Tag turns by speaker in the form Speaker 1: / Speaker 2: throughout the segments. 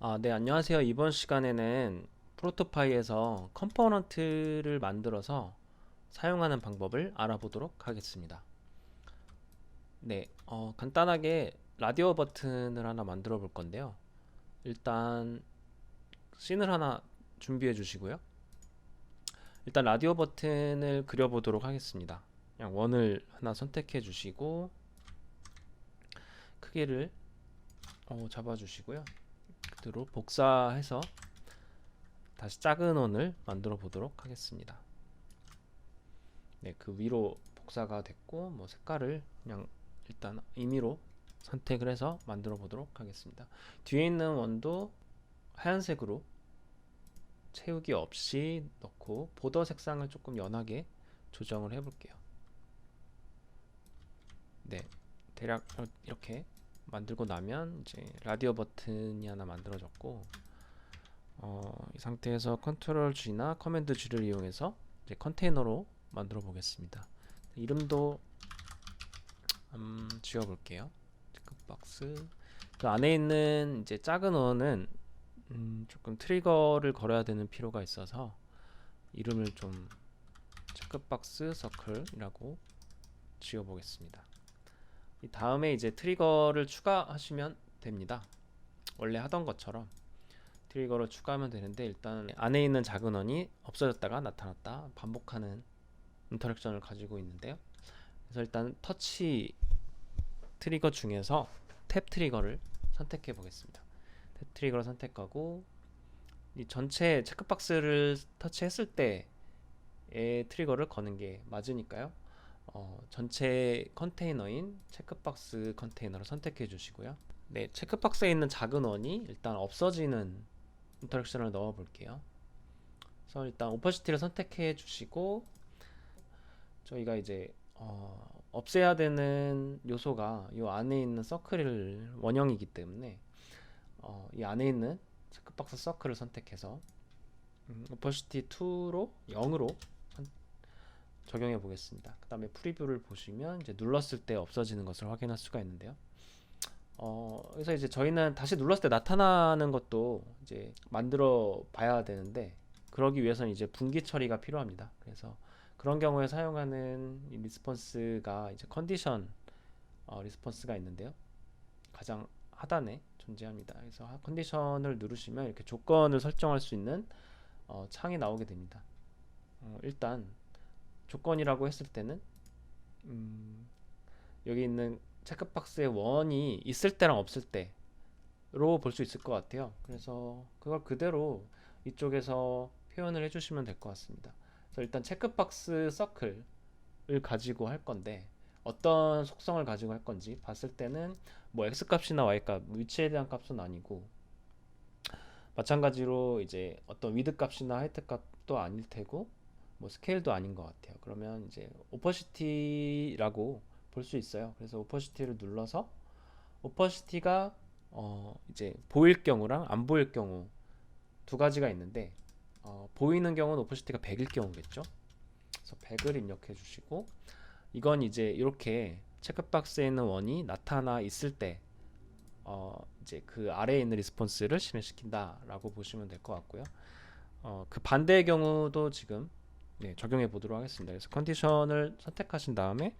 Speaker 1: 아, 네, 안녕하세요. 이번 시간에는 프로토파이에서 컴포넌트를 만들어서 사용하는 방법을 알아보도록 하겠습니다. 네, 어, 간단하게 라디오 버튼을 하나 만들어 볼 건데요. 일단 씬을 하나 준비해 주시고요. 일단 라디오 버튼을 그려 보도록 하겠습니다. 그냥 원을 하나 선택해 주시고 크기를 어, 잡아 주시고요. 그대로 복사해서 다시 작은 원을 만들어 보도록 하겠습니다. 네, 그 위로 복사가 됐고 뭐 색깔을 그냥 일단 임의로 선택을 해서 만들어 보도록 하겠습니다. 뒤에 있는 원도 하얀색으로 채우기 없이 넣고 보더 색상을 조금 연하게 조정을 해 볼게요. 네, 대략 이렇게 만들고 나면 이제 라디오 버튼이 하나 만들어졌고 어, 이 상태에서 컨트롤 G나 커맨드 G를 이용해서 이제 컨테이너로 만들어 보겠습니다. 이름도 음, 지워 볼게요. 체크박스 그 안에 있는 이제 작은 원은 음, 조금 트리거를 걸어야 되는 필요가 있어서 이름을 좀 체크박스 서클이라고 지워 보겠습니다. 이 다음에 이제 트리거를 추가하시면 됩니다. 원래 하던 것처럼 트리거를 추가하면 되는데 일단 안에 있는 작은 원이 없어졌다가 나타났다 반복하는 인터랙션을 가지고 있는데요. 그래서 일단 터치 트리거 중에서 탭 트리거를 선택해 보겠습니다. 탭 트리거를 선택하고 이 전체 체크박스를 터치했을 때의 트리거를 거는 게 맞으니까요. 어, 전체 컨테이너인 체크박스 컨테이너를 선택해 주시고요. 네, 체크박스에 있는 작은 원이 일단 없어지는 인터랙션을 넣어 볼게요. 그래서 일단 오퍼시티를 선택해 주시고 저희가 이제 어, 없애야 되는 요소가 이 안에 있는 서클 원형이기 때문에 어, 이 안에 있는 체크박스 서클을 선택해서 음, 오퍼시티 2로 0으로 적용해 보겠습니다. 그 다음에 프리뷰를 보시면 이제 눌렀을 때 없어지는 것을 확인할 수가 있는데요. 어, 그래서 이제 저희는 다시 눌렀을 때 나타나는 것도 이제 만들어 봐야 되는데 그러기 위해서는 이제 분기 처리가 필요합니다. 그래서 그런 경우에 사용하는 이 리스폰스가 이제 컨디션 어, 리스폰스가 있는데요. 가장 하단에 존재합니다. 그래서 컨디션을 누르시면 이렇게 조건을 설정할 수 있는 어, 창이 나오게 됩니다. 어, 일단 조건이라고 했을 때는 음, 여기 있는 체크박스에 원이 있을 때랑 없을 때로 볼 수 있을 것 같아요. 그래서 그걸 그대로 이쪽에서 표현을 해주시면 될 것 같습니다. 그래서 일단 체크박스 서클을 가지고 할 건데 어떤 속성을 가지고 할 건지 봤을 때는 뭐 x 값이나 y 값 위치에 대한 값은 아니고 마찬가지로 이제 어떤 위드 값이나 하이트 값도 아닐 테고 뭐 스케일도 아닌 것 같아요. 그러면 이제 오퍼시티라고 볼 수 있어요. 그래서 오퍼시티를 눌러서 오퍼시티가 어 이제 보일 경우랑 안 보일 경우 두 가지가 있는데 어 보이는 경우는 오퍼시티가 100일 경우겠죠. 그래서 100을 입력해 주시고 이건 이제 이렇게 체크박스에 있는 원이 나타나 있을 때 어 이제 그 아래에 있는 리스폰스를 실행시킨다라고 보시면 될 것 같고요. 어 그 반대의 경우도 지금 네, 적용해 보도록 하겠습니다. 그래서 컨디션을 선택하신 다음에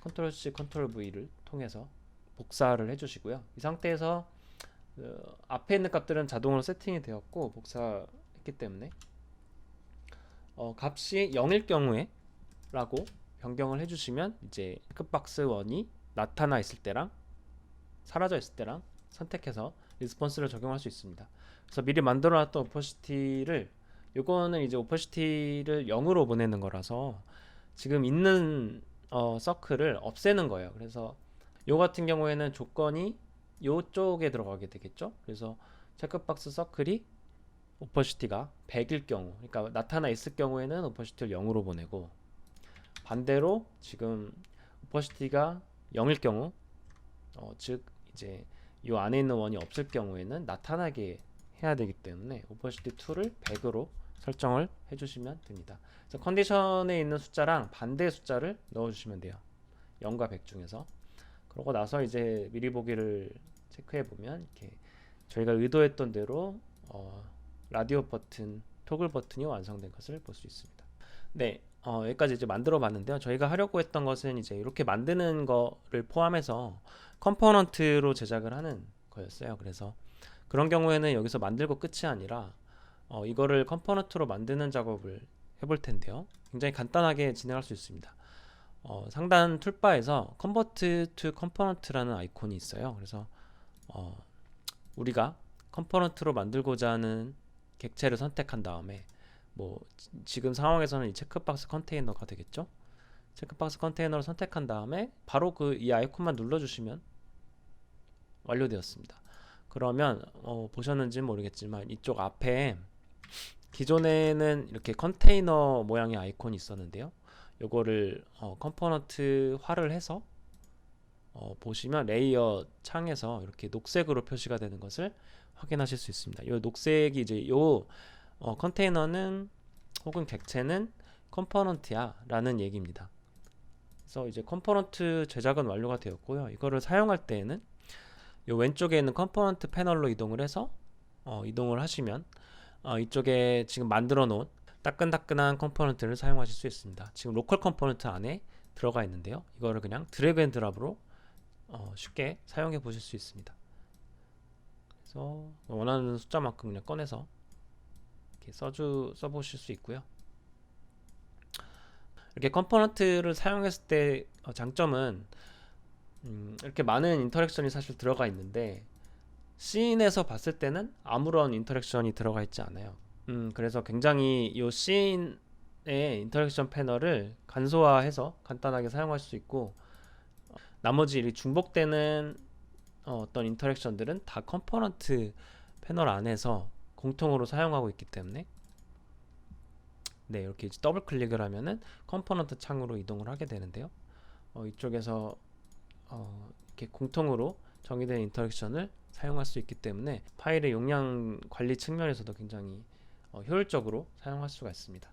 Speaker 1: 컨트롤 C, 컨트롤 V를 통해서 복사를 해주시고요. 이 상태에서 그 앞에 있는 값들은 자동으로 세팅이 되었고 복사했기 때문에 어, 값이 0일 경우에 라고 변경을 해주시면 이제 끝박스 원이 나타나 있을 때랑 사라져 있을 때랑 선택해서 리스폰스를 적용할 수 있습니다. 그래서 미리 만들어놨던 오퍼시티를 요거는 이제 오퍼시티를 0으로 보내는 거라서 지금 있는 어, 서클을 없애는 거예요. 그래서 요 같은 경우에는 조건이 요쪽에 들어가게 되겠죠. 그래서 체크박스 서클이 오퍼시티가 100일 경우, 그러니까 나타나 있을 경우에는 오퍼시티를 0으로 보내고 반대로 지금 오퍼시티가 0일 경우, 어, 즉 이제 요 안에 있는 원이 없을 경우에는 나타나게 해야 되기 때문에 오퍼시티 2를 100으로 설정을 해주시면 됩니다. 그래서 컨디션에 있는 숫자랑 반대 숫자를 넣어주시면 돼요. 0과 100 중에서. 그러고 나서 이제 미리 보기를 체크해 보면 이렇게 저희가 의도했던 대로 어, 라디오 버튼, 토글 버튼이 완성된 것을 볼 수 있습니다. 네, 어, 여기까지 이제 만들어 봤는데요. 저희가 하려고 했던 것은 이제 이렇게 만드는 거를 포함해서 컴포넌트로 제작을 하는 거였어요. 그래서 그런 경우에는 여기서 만들고 끝이 아니라 어, 이거를 컴포넌트로 만드는 작업을 해볼 텐데요. 굉장히 간단하게 진행할 수 있습니다. 어, 상단 툴바에서 Convert to Component라는 아이콘이 있어요. 그래서 어, 우리가 컴포넌트로 만들고자 하는 객체를 선택한 다음에 뭐 지- 지금 상황에서는 이 체크박스 컨테이너가 되겠죠. 체크박스 컨테이너를 선택한 다음에 바로 그 이 아이콘만 눌러주시면 완료되었습니다. 그러면 어, 보셨는지 모르겠지만 이쪽 앞에 기존에는 이렇게 컨테이너 모양의 아이콘이 있었는데요. 요거를 어, 컴포넌트화를 해서 어, 보시면 레이어 창에서 이렇게 녹색으로 표시가 되는 것을 확인하실 수 있습니다. 요 녹색이 이제 요 어, 컨테이너는 혹은 객체는 컴포넌트야 라는 얘기입니다. 그래서 이제 컴포넌트 제작은 완료가 되었고요. 이거를 사용할 때에는 요 왼쪽에 있는 컴포넌트 패널로 이동을 해서 어, 이동을 하시면 어, 이쪽에 지금 만들어 놓은 따끈따끈한 컴포넌트를 사용하실 수 있습니다. 지금 로컬 컴포넌트 안에 들어가 있는데요. 이거를 그냥 드래그 앤 드랍으로 어, 쉽게 사용해 보실 수 있습니다. 그래서 원하는 숫자만큼 그냥 꺼내서 이렇게 써주 써보실 수 있고요. 이렇게 컴포넌트를 사용했을 때 어, 장점은 음, 이렇게 많은 인터랙션이 사실 들어가 있는데 씬에서 봤을 때는 아무런 인터랙션이 들어가 있지 않아요. 음, 그래서 굉장히 이 씬의 인터랙션 패널을 간소화해서 간단하게 사용할 수 있고 어, 나머지 이 중복되는 어, 어떤 인터랙션들은 다 컴포넌트 패널 안에서 공통으로 사용하고 있기 때문에 네 이렇게 더블 클릭을 하면은 컴포넌트 창으로 이동을 하게 되는데요. 어, 이쪽에서 어, 이렇게 공통으로 정의된 인터랙션을 사용할 수 있기 때문에 파일의 용량 관리 측면에서도 굉장히 어, 효율적으로 사용할 수가 있습니다.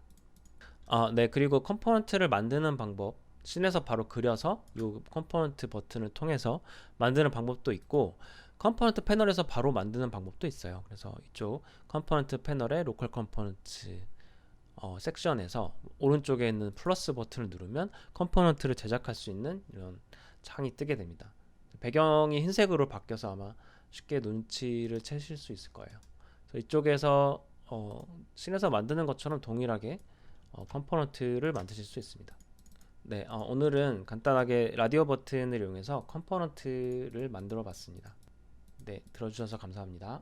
Speaker 1: 아, 네 그리고 컴포넌트를 만드는 방법 씬에서 바로 그려서 이 컴포넌트 버튼을 통해서 만드는 방법도 있고 컴포넌트 패널에서 바로 만드는 방법도 있어요. 그래서 이쪽 컴포넌트 패널의 로컬 컴포넌트 어, 섹션에서 오른쪽에 있는 플러스 버튼을 누르면 컴포넌트를 제작할 수 있는 이런 창이 뜨게 됩니다. 배경이 흰색으로 바뀌어서 아마 쉽게 눈치를 채실 수 있을 거예요. 이쪽에서 어, 씬에서 만드는 것처럼 동일하게 어, 컴포넌트를 만드실 수 있습니다. 네, 어, 오늘은 간단하게 라디오 버튼을 이용해서 컴포넌트를 만들어 봤습니다. 네, 들어주셔서 감사합니다.